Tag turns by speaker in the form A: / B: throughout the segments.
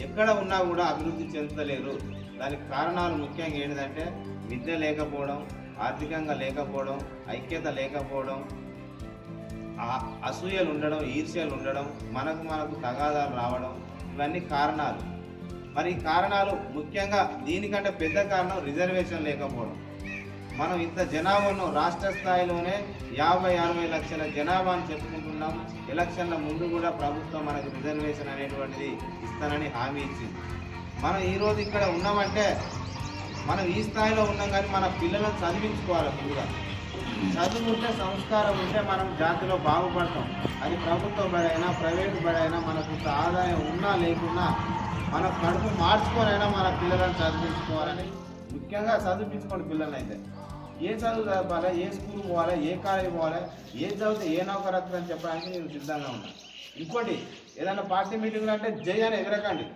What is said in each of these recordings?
A: ఎక్కడ ఉన్నా కూడా అభివృద్ధి చెందలేరు దానికి కారణాలు ముఖ్యంగా ఏంటంటే విద్య లేకపోవడం ఆర్థికంగా లేకపోవడం ఐక్యత లేకపోవడం అసూయలు ఉండడం ఈర్ష్యలు ఉండడం మనకు మనకు తగాదాలు రావడం ఇవన్నీ కారణాలు. మరి ఈ కారణాలు ముఖ్యంగా దీనికంటే పెద్ద కారణం రిజర్వేషన్ లేకపోవడం. మనం ఇంత జనాభాను రాష్ట్ర స్థాయిలోనే యాభై అరవై లక్షల జనాభాను చెప్పుకుంటున్నాం ఎలక్షన్ల ముందు కూడా ప్రభుత్వం మనకు రిజర్వేషన్ అనేటువంటిది ఇస్తానని హామీ ఇచ్చింది. మనం ఈరోజు ఇక్కడ ఉన్నామంటే మనం ఈ స్థాయిలో ఉన్నాం కానీ మన పిల్లలను చదివించుకోవాలి ముందుగా. చదువుకుంటే సంస్కారం ఉంటే మనం జాతిలో బాగుపడతాం. అది ప్రభుత్వం బడైనా ప్రైవేట్ బడైనా మనకు ఇంత ఆదాయం ఉన్నా లేకున్నా మన కడుపు మార్చుకోనైనా మన పిల్లలను చదివించుకోవాలని ముఖ్యంగా చదివించుకోండి పిల్లల్ని అయితే ఏ చదువు చదవాలి ఏ స్కూల్ పోవాలి ఏ కాలేజ్ పోవాలి ఏ చదివితే ఏ నౌకరు వస్తుందని చెప్పడానికి నేను సిద్ధంగా ఉన్నాను ఇంకోటి ఏదైనా పార్టీ మీటింగ్లు అంటే జై అని ఎగరకండి.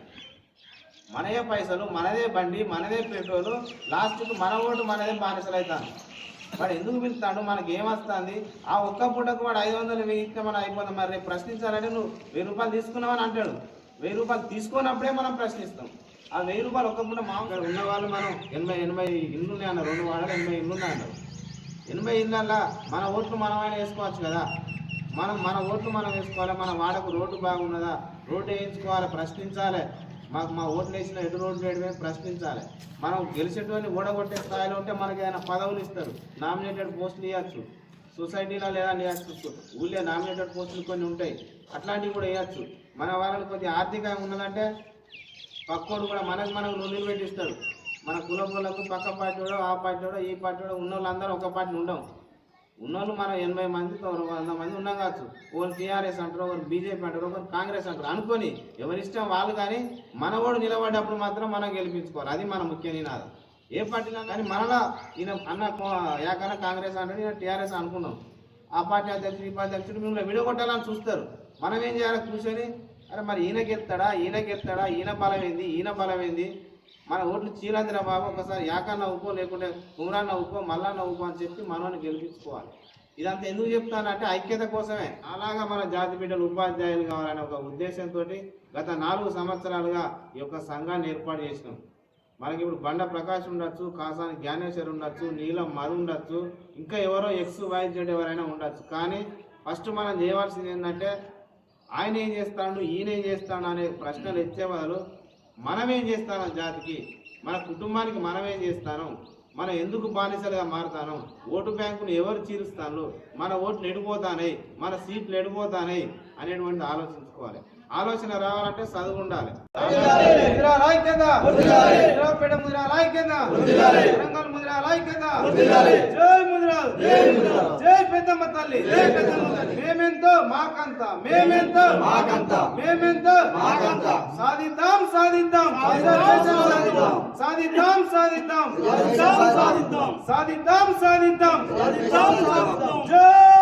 A: మనదే పైసలు మనదే బండి మనదే పెట్రోలు లాస్ట్కి మన ఓటు మనదే బానిసలు అవుతాను వాడు ఎందుకు పిలుస్తాడు? మనకి ఏమొస్తుంది? ఆ ఒక్క పూటకు వాడు ఐదు వందలు వేయిస్తే మనం అయిపోతాం. మరి రేపు ప్రశ్నించాలంటే నువ్వు వెయ్యి రూపాయలు తీసుకున్నావని అంటాడు. వెయ్యి రూపాయలు తీసుకున్నప్పుడే మనం ప్రశ్నిస్తాం. ఆ వెయ్యి రూపాయలు ఒక్కకుండా మామూలుగా మామూలు ఉన్న వాళ్ళు మనం ఎనభై ఎనభై ఇల్లు అన్న రెండు వాడలు ఎనభై ఇల్లు ఉన్నాయి అన్నారు. ఎనభై ఇళ్ళల్లో మన ఓట్లు మనమైనా వేసుకోవచ్చు కదా. మనం మన ఓట్లు మనం వేసుకోవాలి? మన వాడకు రోడ్డు బాగున్నదా? రోడ్డు వేయించుకోవాలి? ప్రశ్నించాలి. మాకు మా ఓట్లు వేసిన ఎటు రోడ్డు వేయడమే ప్రశ్నించాలి. మనం గెలిచేటువంటి ఓడగొట్టే స్థాయిలో ఉంటే మనకి ఏదైనా పదవులు ఇస్తారు. నామినేటెడ్ పోస్టులు ఇవ్వచ్చు సొసైటీలో లేదా ఇవ్వచ్చు ఊళ్ళో నామినేటెడ్ పోస్టులు కొన్ని ఉంటాయి. అట్లాంటివి కూడా వేయచ్చు మన వాళ్ళని కొద్దిగా ఆర్థికంగా ఉన్నదంటే పక్కోడు కూడా మనకు మనకు నొల్లులు పెట్టిస్తాడు మన కులపులకు పక్క పార్టీ వాడు ఆ పార్టీ వాడు ఈ పార్టీ వాడు ఉన్న వాళ్ళందరూ ఒక పార్టీ ఉండవు. ఉన్నోళ్ళు మనం ఎనభై మంది వంద మంది ఉన్నాం కావచ్చు. ఒకరు టీఆర్ఎస్ అంటారు ఒకరు బీజేపీ అంటారు ఒకరు కాంగ్రెస్ అంటారు. అనుకొని ఎవరి ఇష్టం వాళ్ళు కానీ మనవాడు నిలబడ్డప్పుడు మాత్రం మనం గెలిపించుకోవాలి. అది మన ముఖ్య నినాదం. ఏ పార్టీలో కానీ మనలా ఈయన అన్న ఏకన్నా యాకన్నా కాంగ్రెస్ అంటాడు ఈయన టీఆర్ఎస్ అనుకున్నాం. ఆ పార్టీ అధ్యక్షుడు ఈ పార్టీ అధ్యక్షుడు మిమ్మల్ని విడగొట్టాలని చూస్తారు. మనం ఏం చేయాలి? కూర్చొని అరే మరి ఈయన గెలుతాడా? ఈయన గెలుతాడా? ఈయన బలం ఏంది ఈయన బలం ఏంది మన ఓట్లు చీలందిరా బాబు ఒకసారి యాకన్న ఉప్పో లేకుంటే కుమరాన్న ఉప్పో మల్లన్న ఉప్పో అని చెప్పి మనోని గెలిపించుకోవాలి. ఇదంతా ఎందుకు చెప్తానంటే ఐక్యత కోసమే. అలాగా మన జాతి బిడ్డలు ఉపాధ్యాయులు కావాలనే ఒక ఉద్దేశంతో గత నాలుగు సంవత్సరాలుగా ఈ యొక్క సంఘాన్ని ఏర్పాటు చేసినాం. మనకి ఇప్పుడు బండ ప్రకాష్ ఉండొచ్చు కాసాని జ్ఞానేశ్వర్ ఉండొచ్చు నీలం మరు ఉండొచ్చు ఇంకా ఎవరో ఎక్స్ వై ఎవరైనా ఉండొచ్చు. కానీ ఫస్ట్ మనం చేయవలసింది ఏంటంటే ఆయన ఏం చేస్తాడు ఈయన ఏం చేస్తాడు అనే ప్రశ్నలు ఇచ్చే మనం ఏం చేస్తాను జాతికి మన కుటుంబానికి మనం ఏం చేస్తాను మనం ఎందుకు బానిసలుగా మారుతాను ఓటు బ్యాంకును ఎవరు చీరుస్తాను మన ఓట్లు ఎడిపోతానై మన సీట్లు ఎడిపోతానై అనేటువంటి ఆలోచించుకోవాలి ఆలోచన రావాలంటే చదువు ఉండాలి ముదిరాల. ఐక్యత జై ముదిరాల్. జై పెద్దమ్మ తల్లి. మేమెంతో మాకంత. మేమెంతో మాకంత. మేమెంతో మాకంత. సాధిద్దాం సాధిద్దాం. సాధిద్దాం సాధిద్దాం. సాధిద్దాం సాధిద్దాం. సాధిద్దాం సాధిద్దాం. జై